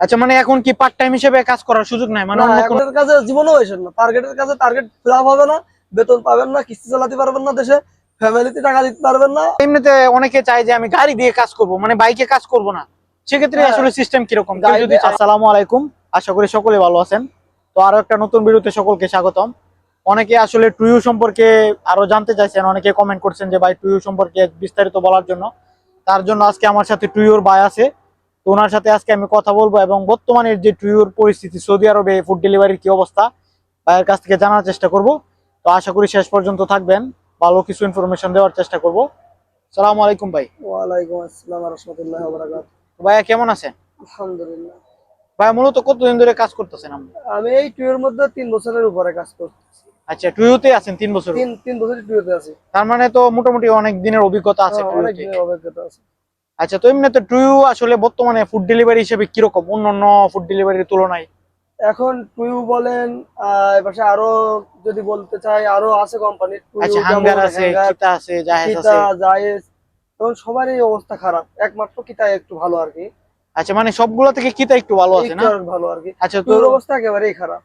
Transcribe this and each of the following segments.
আচ্ছা মানে এখন কি পার্ট টাইম হিসেবে কাজ করার সুযোগ নাই? মানে অন্য কোনো কাছে জীবনেও এসেন না। টার্গেটের কাছে টার্গেট ফিল হবে না বেতন পাবেন না কিস্তি চালাতে পারবেন না দেশে ফ্যামিলিতে টাকা দিতে পারবেন না। এমনিতে অনেকে চায় যে আমি গাড়ি দিয়ে কাজ করব মানে বাইকে কাজ করব না। সেক্ষেত্রে হ্যাঁ। আসলে সিস্টেম কীরকম? যদি আসসালামু আলাইকুম। আশা করি সকলে ভালো আছেন। তো আরও একটা নতুন ভিডিওতে সকলকে স্বাগতম। অনেকে আসলে টুইউ সম্পর্কে আরও জানতে চাইছেন অনেকে কমেন্ট করছেন যে ভাই টুইউ সম্পর্কে বিস্তারিত বলার জন্য। তার জন্য আজকে আমার সাথে টুইউর ভাই আছে। তো ওনার সাথে আজকে আমি কথা বলব এবং বর্তমানে যে টুইউর পরিস্থিতি সৌদি আরবে ফুড ডেলিভারির কি অবস্থা ভাইয়ের কাছ থেকে জানার চেষ্টা করব। তো আশা করি শেষ পর্যন্ত থাকবেন। ভালো কিছু ইনফরমেশন দেওয়ার চেষ্টা করব। সালামু আলাইকুম ভাই। ওয়ালাইকুম আসসালাম রহমতুল্লাহ ভাইয়া কেমন আছেন? আলহামদুলিল্লাহ। ভাই মূলত কতদিন ধরে কাজ করতেছেন আপনি? আমি এই টুয়ের মধ্যে তিন বছরের উপরে কাজ করছি আচ্ছা টুইউতে আছেন তিন বছর তিন তিন বছর টুয়েতে আছি। তার মানে তো মোটামুটি অনেক দিনের অভিজ্ঞতা আছে হ্যাঁ, অনেক দিনের অভিজ্ঞতা আছে। আচ্ছা তো এমনি তো টুইউ আসলে বর্তমানে ফুড ডেলিভারি হিসেবে কীরকম? অন্যান্য ফুড ডেলিভারির তুলনায়? এখন টুইউ বলেন এপাশে আরও যদি বলতে চাই আরও আছে কোম্পানি আচ্ছা হাঙ্গার আছে কিতা আছে জাহেজ আছে? জায়েজ। এখন সবারই অবস্থা খারাপ একমাত্র কিতা একটু ভালো আর কি। আচ্ছা মানে সবগুলো থেকে কিতা একটু ভালো আছে না? ভালো আর কি। আচ্ছা তোর অবস্থা একেবারেই খারাপ।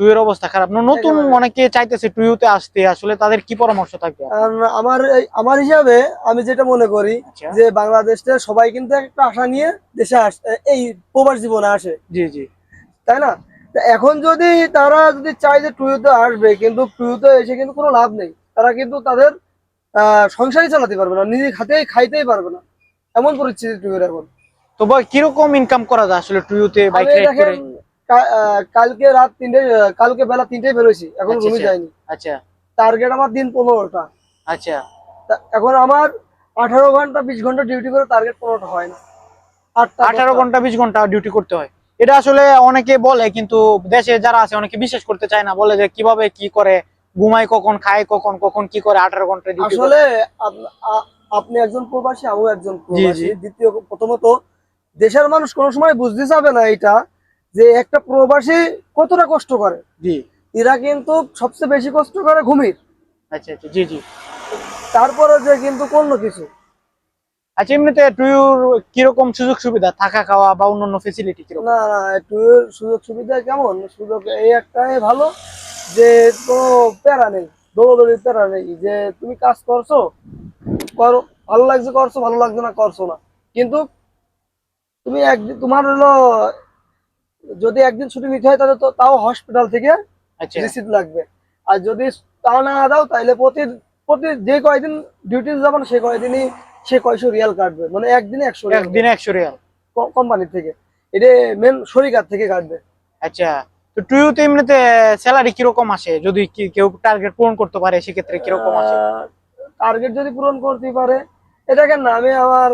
টুইয়ের অবস্থা খারাপ। না নতুন অনেকে চাইতেছে টুইউতে আসতে আসলে তাদের কি পরামর্শ থাকবে? আমার আমার হিসাবে আমি যেটা মনে করি আচ্ছা। যে বাংলাদেশে সবাই কিন্তু একটা আশা নিয়ে দেশে আস এই প্রবাস জীবনে আসে। জি জি। তাই না? এখন যদি তারা যদি চায় যে টুইতে আসবে কিন্তু টুইতে এসে কিন্তু কোনো লাভ নেই তারা কিন্তু তাদের আহ, সংসারই চালাতে পারবে না নিজের হাতেই খাইতেই পারবে না। এমন পরিস্থিতি টুইয়ের এখন। তো কীরকম ইনকাম করা যায় আসলে টুইউতে বাইক রাইড করে? কালকে রাত তিনটে কালকে বেলা তিনটে বেরোইছি এখন আচ্ছা, রুমে আচ্ছা। যাইনি আচ্ছা। টার্গেট আমার দিন পনেরোটা। আচ্ছা। এখন আমার আঠারো ঘণ্টা বিশ ঘণ্টা ডিউটি করে টার্গেট পনেরোটা হয় না। আঠারো ঘণ্টা বিশ ঘণ্টা ডিউটি করতে হয়। এটা আসলে অনেকে বলে কিন্তু দেশে যারা আছে অনেকে বিশ্বাস করতে চায় না। বলে যে কীভাবে কি করে ঘুমায় কখন খায় কখন কখন কি করে আঠারো ঘণ্টা ডিউটি আসলে আপনি একজন প্রবাসী আমিও একজন প্রবাসী। দ্বিতীয় প্রথমত দেশের মানুষ কোনো সময় বুঝতে চাবে না এটা। যে একটা প্রবাসী কতটা কষ্ট করে? জি। এরা কিন্তু সবচেয়ে বেশি কষ্ট করে ঘুমির। আচ্ছা আচ্ছা জি জি। তারপরে যে কিন্তু কোনো কিছু। আচ্ছা এমনিতে টুইউর কীরকম সুযোগ সুবিধা? থাকা খাওয়া বা অন্যান্য ফেসিলিটি কীরকম? না না একটু সুযোগ সুবিধা কেমন? সুযোগ এই একটাই ভালো যে কোনো প্যারা নেই দৌড়দৌড়ি প্যারা নেই যে তুমি কাজ করছ করো ভালো লাগছে করছ ভালো লাগছে না করছ না। কিন্তু তুমি একদিন তোমার হলো যদি একদিন ছুটি নিতে হয় তাহলে তো তাও হসপিটাল থেকে আচ্ছা। লাগবে। আর যদি তা না দাও তাহলে প্রতি প্রতি যে কয়দিন ডিউটি যাবেন সে কয়দিনই সে কয়শো রিয়াল কাটবে। মানে একদিনে একশো একদিনে একশো রিয়াল। কোম্পানি থেকে। এটা মেন শরিকার থেকে কাটবে। আচ্ছা তো টুইউতে এমনিতে স্যালারি কীরকম আসে? যদি কেউ টার্গেট পূরণ করতে পারে সেক্ষেত্রে কীরকম আসে? টার্গেট যদি পূরণ করতে পারে না আমি আমার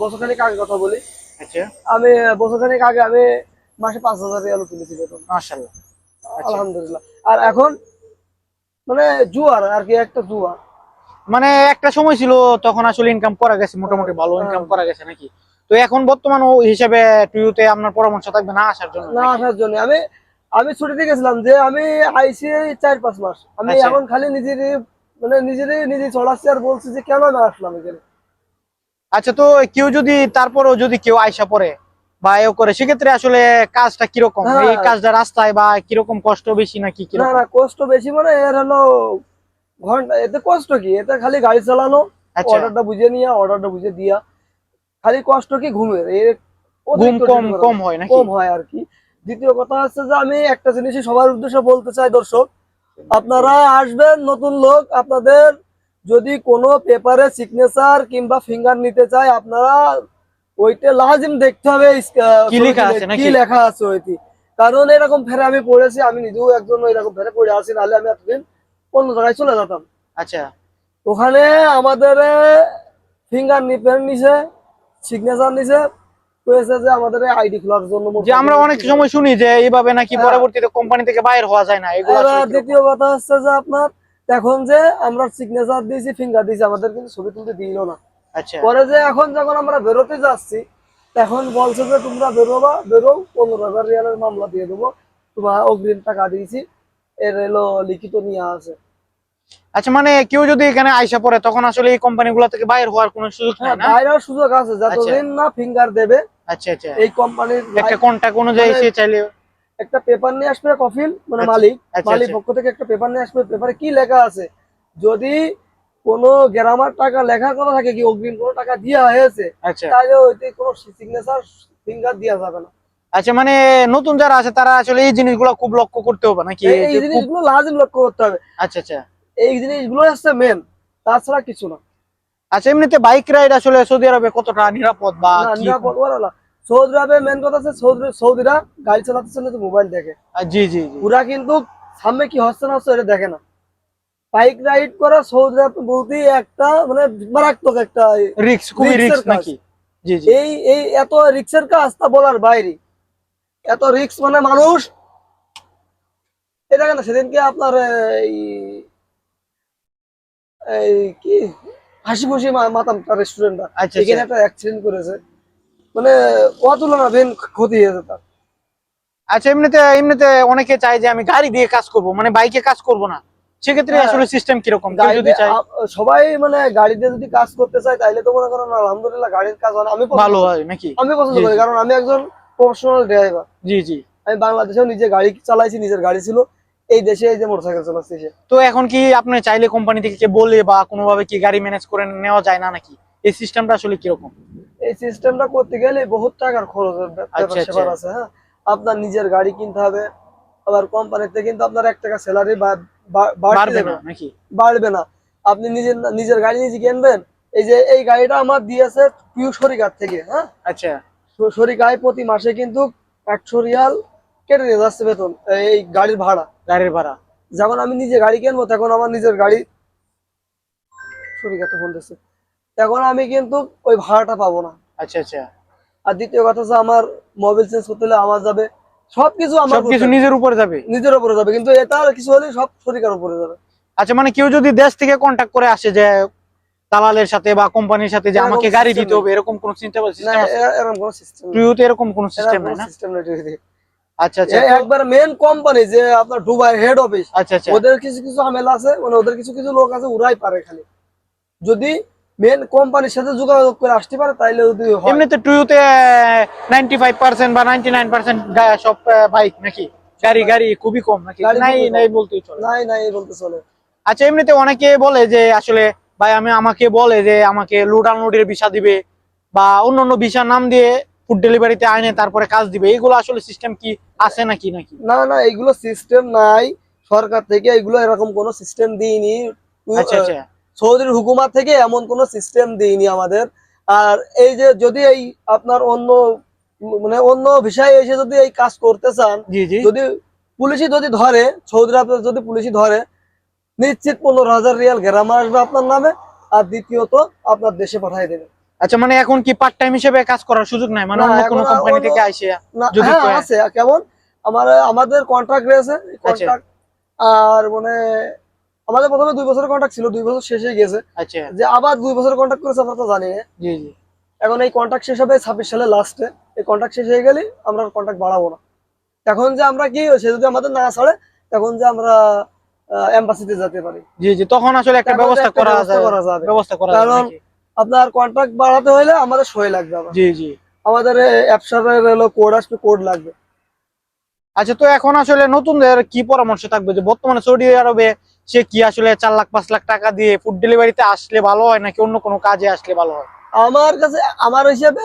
বছরখানিক আগে কথা বলি। আচ্ছা। আমি বছরখানিক আগে আমি মাসে পাঁচ হাজার রিয়াল তুলেছি বেতন আচ্ছা। আলহামদুলিল্লাহ। আর এখন মানে জুয়ার আর কি একটা জুয়া মানে একটা সময় ছিল তখন আসলে ইনকাম করা গেছে মোটামুটি ভালো হ্যাঁ। ইনকাম করা গেছে নাকি? তো এখন বর্তমান ও হিসেবে টুইউতে আপনার পরামর্শ থাকবে না আসার জন্য না আসার জন্য। আমি আমি ছুটিতে গেছিলাম যে আমি আইসি চার পাঁচ মাস। আমি আচ্ছা। এখন খালি নিজেরই মানে নিজেরই নিজে চলাচ্ছি আর বলছি যে কেন না আসলাম এখানে? আচ্ছা তো কেউ যদি তারপরেও যদি কেউ আইসা পড়ে বা এও করে সেক্ষেত্রে আসলে কাজটা কীরকম? হ্যাঁ। এই কাজটা রাস্তায় বা কীরকম কষ্ট বেশি নাকি না না কষ্ট বেশি মানে এর হলো ঘণ্টা এতে কষ্ট কি? এতে খালি গাড়ি চালানো আচ্ছা। অর্ডারটা বুঝে নিয়া অর্ডারটা বুঝে দিয়া। খালি কষ্ট কি? ঘুমের। এর ঘুম কম কম হয় নাকি? কম হয় আর কি। দ্বিতীয় কথা হচ্ছে যে আমি একটা জিনিসই সবার উদ্দেশ্যে বলতে চাই দর্শক। আপনারা আসবেন নতুন লোক আপনাদের যদি কোনো পেপারে সিগনেচার কিংবা ফিঙ্গার নিতে চায় আপনারা ওইটা লাজিম দেখতে হবে কি লেখা আছে কি লেখা আছে ওইটি। কারণ এরকম ফেরে আমি পড়েছি আমি নিজেও একজন এরকম ফেরে পড়ে আছি নাহলে আমি এতদিন অন্য জায়গায় চলে যেতাম। আচ্ছা। ওখানে আমাদের ফিঙ্গার নিপেন নিছে সিগনেচার নিছে যে আমাদের আইডি খোলার জন্য যে আমরা অনেক সময় শুনি যে এইভাবে নাকি হ্যাঁ। পরবর্তীতে কোম্পানি থেকে বাইর হওয়া যায় না এগুলো দ্বিতীয় কথা হচ্ছে যে আপনার এখন যে আমরা সিগনেচার দিয়েছি ফিঙ্গার দিয়েছি আমাদের কিন্তু ছবি তুলতে দিল না। পরে যে এখন যখন আমরা বেরোতে যাচ্ছি এখন বলছে যে তোমরা বেরোবা বেরো পনেরো হাজার রিয়ালের মামলা দিয়ে দেবো। তোমার অগ্রিম টাকা দিয়েছি এর এলো লিখিত নিয়ে আছে আচ্ছা মানে কেউ যদি এখানে আইসা পড়ে তখন আসলে এই কোম্পানি গুলা থেকে বাইরে হওয়ার কোনো সুযোগ হ্যাঁ না সুযোগ আছে। যতদিন না ফিঙ্গার দেবে আচ্ছা আচ্ছা। এই কোম্পানির একটা কন্টাক্ট অনুযায়ী মানে- সে চাইলে একটা পেপার নিয়ে আসবে কফিল মানে আচ্ছা, মালিক। আচ্ছা, মালিক আচ্ছা। পক্ষ থেকে একটা পেপার নিয়ে আসবে। পেপারে কি লেখা আছে? যদি কোনো গ্রামার টাকা লেখার কথা থাকে কি? অগ্রিম কোনো টাকা হয়েছে আচ্ছা। তাহলে ওইতে কোনো সিগনেচার ফিঙ্গার যাবে না। আচ্ছা মানে নতুন যারা আছে তারা আসলে এই জিনিসগুলো খুব লক্ষ্য করতে হবে নাকি? এই- জিনিসগুলো লাজিম লক্ষ্য করতে হবে। আচ্ছা আচ্ছা। এই জিনিসগুলো হচ্ছে মেন তাছাড়া কিছু না। আচ্ছা এমনিতে বাইক রাইড আসলে সৌদি আরবে কতটা নিরাপদ বা নিরাপদ বলা সৌদি আরবে মেন কথা আছে সৌদিরা গাড়ি চালাতে চাইলে তো মোবাইল দেখে জি জি ওরা কিন্তু সামনে কি হচ্ছে না হচ্ছে এটা দেখে না। বাইক রাইড করা সৌদি আরব বলতেই একটা মানে মারাত্মক একটা রিক্স খুবই রিক্স নাকি? জি জি। এই এই এত রিক্সের কাজ তা বলার বাইরে। এত রিক্স মানে মানুষ এটা কেন সেদিনকে আপনার এই এই কি? হাসি খুশি মাতাম রেস্টুরেন্টটা আচ্ছা এখানে আচ্ছা একটা অ্যাক্সিডেন্ট করেছে। মানে অতুলনাধীন ক্ষতি হয়েছে তার। আচ্ছা এমনিতে এমনিতে অনেকে চায় যে আমি গাড়ি দিয়ে কাজ করব মানে বাইকে কাজ করব না। সেক্ষেত্রে হ্যাঁ। আসলে সিস্টেম কীরকম? যদি আ- সবাই মানে গাড়িতে যদি কাজ করতে চায় তাইলে তো মনে করেন আলহামদুলিল্লাহ গাড়ির কাজ হয় আমি ভালো হয় নাকি? আমি পছন্দ করি কারণ আমি একজন প্রফেশনাল ড্রাইভার জি জি। আমি বাংলাদেশেও নিজে গাড়ি চালাইছি নিজের গাড়ি ছিল। এই দেশে এই যে মোটরসাইকেল চালাচ্ছি তো এখন কি আপনি চাইলে কোম্পানি থেকে কে বলে বা কোনোভাবে কি গাড়ি ম্যানেজ করে নেওয়া যায় না নাকি? এই সিস্টেমটা আসলে কীরকম? এই সিস্টেমটা করতে গেলে বহুত টাকার খরচ ব্যাপার আচ্ছা, স্যাপার আচ্ছা। আছে হ্যাঁ। আপনার নিজের গাড়ি কিনতে হবে আবার কোম্পানিতে কিন্তু আপনার এক টাকা স্যালারি বাড়তে বাড়বে না। নাকি? বাড়বে না। আপনি নিজের নিজের গাড়ি নিজে কিনবেন। এই যে এই গাড়িটা আমার দিয়েছে পিউ শরিকার থেকে হ্যাঁ? আচ্ছা। শরিকায় প্রতি মাসে কিন্তু একশো রিয়াল কেটে নিয়ে যাচ্ছে বেতন এই গাড়ির ভাড়া। গাড়ির ভাড়া। যখন আমি নিজে গাড়ি কিনবো তখন আমার নিজের গাড়ি শরিকাতে ফোন দিচ্ছে। তখন আমি কিন্তু ওই ভাড়াটা পাবো না। আচ্ছা আচ্ছা। আর দ্বিতীয় কথা হচ্ছে আমার মোবাইল চেঞ্জ করতে হলে আমার যাবে সবকিছু আমার সবকিছু নিজের উপরে যাবে? নিজের উপরে যাবে। কিন্তু এটা কিছু হলে সব শরিকার উপরে যাবে। আচ্ছা মানে কেউ যদি দেশ থেকে কন্ট্যাক্ট করে আসে যে দালালের সাথে বা কোম্পানির সাথে যে আমাকে গাড়ি দিতে হবে এরকম কোন সিস্টেম আছে? এ- এরকম কোনো সিস্টেম টুইওতে এরকম কোন সিস্টেম নাই না? সিস্টেম নেই আচ্ছা আচ্ছা। একবার মেন কোম্পানি যে আপনার দুবাই হেড অফিস আচ্ছা আচ্ছা। ওদের কিছু কিছু ঝামেলা আছে মানে ওদের কিছু কিছু লোক আছে ওরাই পারে খালি। যদি মেন কোম্পানির সাথে যোগাযোগ করে আসতে পারে তাইলে যদি এমনিতে টুইওতে নাইনটি ফাইভ পার্সেন্ট বা নাইনটি নাইন পার্সেন্ট সব বাইক নাকি? গাড়ি গাড়ি খুবই কম নাকি? নাই নাই বলতেই চলে। নাই নাই বলতে চলে। আচ্ছা এমনিতে অনেকে বলে যে আসলে ভাই আমি আমাকে বলে যে আমাকে লোড আনলোডের ভিসা দিবে বা অন্য অন্য ভিসার নাম দিয়ে ফুড ডেলিভারিতে আইনে তারপরে কাজ দিবে। এইগুলো আসলে সিস্টেম কি আছে নাকি নাকি? না না এগুলো সিস্টেম নাই। সরকার থেকে এগুলো এরকম কোনো সিস্টেম দিইনি আচ্ছা আচ্ছা। সৌদির হুকুমাত থেকে এমন কোনো সিস্টেম দিইনি আমাদের। আর এই যে যদি এই আপনার অন্য মানে অন্য বিষয়ে এসে যদি এই কাজ করতে চান জি জি। যদি পুলিশই যদি ধরে সৌদি আপনার যদি পুলিশই ধরে নিশ্চিত পনেরো হাজার রিয়াল গ্রাম আসবে আপনার নামে আর দ্বিতীয়ত আপনার দেশে পাঠিয়ে দেবে। আচ্ছা মানে এখন কি পার্ট টাইম হিসেবে কাজ করার সুযোগ নাই? মানে অন্য কোনো কোম্পানি থেকে আইসে না যদি হ্যাঁ আছে কেমন? আমার আমাদের কন্ট্রাক্ট রয়েছে কন্ট্রাক্ট আর মানে আমাদের প্রথমে দুই বছরের কন্ট্রাক্ট ছিল দুই বছর শেষ হয়ে গেছে। আচ্ছা। যে আবার দুই বছরের কন্ট্রাক্ট করেছে আমরা তো জানি না। জি জি। এখন এই কন্ট্রাক্ট শেষ হবে ছাব্বিশ সালে লাস্টে এই কন্ট্রাক্ট শেষ হয়ে গেলে আমরা কন্ট্রাক্ট বাড়াবো না। এখন যে আমরা কি সে যদি আমাদের না ছাড়ে তখন যে আমরা এম্বাসিতে যেতে পারি। জি জি তখন আসলে একটা ব্যবস্থা করা যাবে। ব্যবস্থা করা কারণ- আপনার কন্ট্রাক্ট বাড়াতে হলে আমাদের সই লাগবে জি জি। আমাদের অ্যাপসারের হলো কোড আসবে কোড লাগবে। আচ্ছা তো এখন আসলে নতুনদের কি পরামর্শ থাকবে? যে বর্তমানে সৌদি আরবে সে কি আসলে চার লাখ পাঁচ লাখ টাকা দিয়ে ফুড ডেলিভারিতে আসলে ভালো হয় নাকি অন্য কোনো কাজে আসলে ভালো হয়? আমার কাছে আমার হিসেবে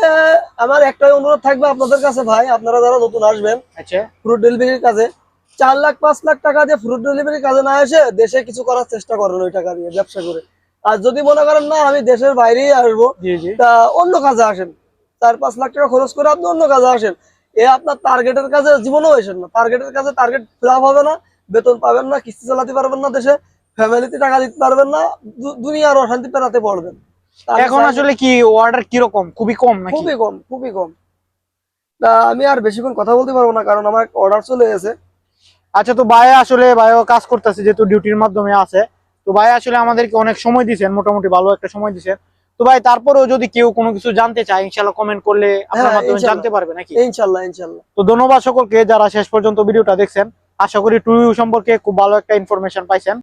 আমার একটাই অনুরোধ থাকবে আপনাদের কাছে ভাই আপনারা যারা নতুন আসবেন আচ্ছা। ফ্রুট ডেলিভারির কাজে চার লাখ পাঁচ লাখ টাকা দিয়ে ফ্রুট ডেলিভারির কাজে না এসে দেশে কিছু করার চেষ্টা করেন ওই টাকা দিয়ে ব্যবসা করে। আর যদি মনে করেন না আমি দেশের বাইরেই আসব তা অন্য কাজে আসেন। চার পাঁচ লাখ টাকা খরচ করে আপনি অন্য কাজে আসেন। এ আপনার টার্গেটের কাজে জীবনেও আসেন না। টার্গেটের কাজে টার্গেট ফিল হবে না। বেতন পাবেন না কিস্তি চালাতে পারবেন না দেশে ফ্যামিলিতে টাকা দিতে পারবেন না দুনিয়ার অশান্তি পেরাতে পড়বেন। এখন আসলে কি অর্ডার কীরকম? খুবই কম নাকি? খুবই কম খুবই কম। তা আমি আর বেশিক্ষণ কথা বলতে পারব না কারণ আমার অর্ডার চলে গেছে। আচ্ছা তো ভাই আসলে ভাইও কাজ করতেছে যেহেতু ডিউটির মাধ্যমে আছে। তো ভাই আসলে আমাদেরকে অনেক সময় দিয়েছেন মোটামুটি ভালো একটা সময় দিয়েছেন তো ভাই তারপরেও যদি কেউ কোনো কিছু জানতে চায় ইনশাল্লাহ কমেন্ট করলে আপনার হ্যাঁ, মাধ্যমে জানতে পারবে নাকি? ইনশাল্লাহ ইনশাল্লাহ তো ধন্যবাদ সকলকে যারা শেষ পর্যন্ত ভিডিওটা দেখছেন। আশা করি টুইউ সম্পর্কে খুব ভালো একটা ইনফরমেশন পাইছেন।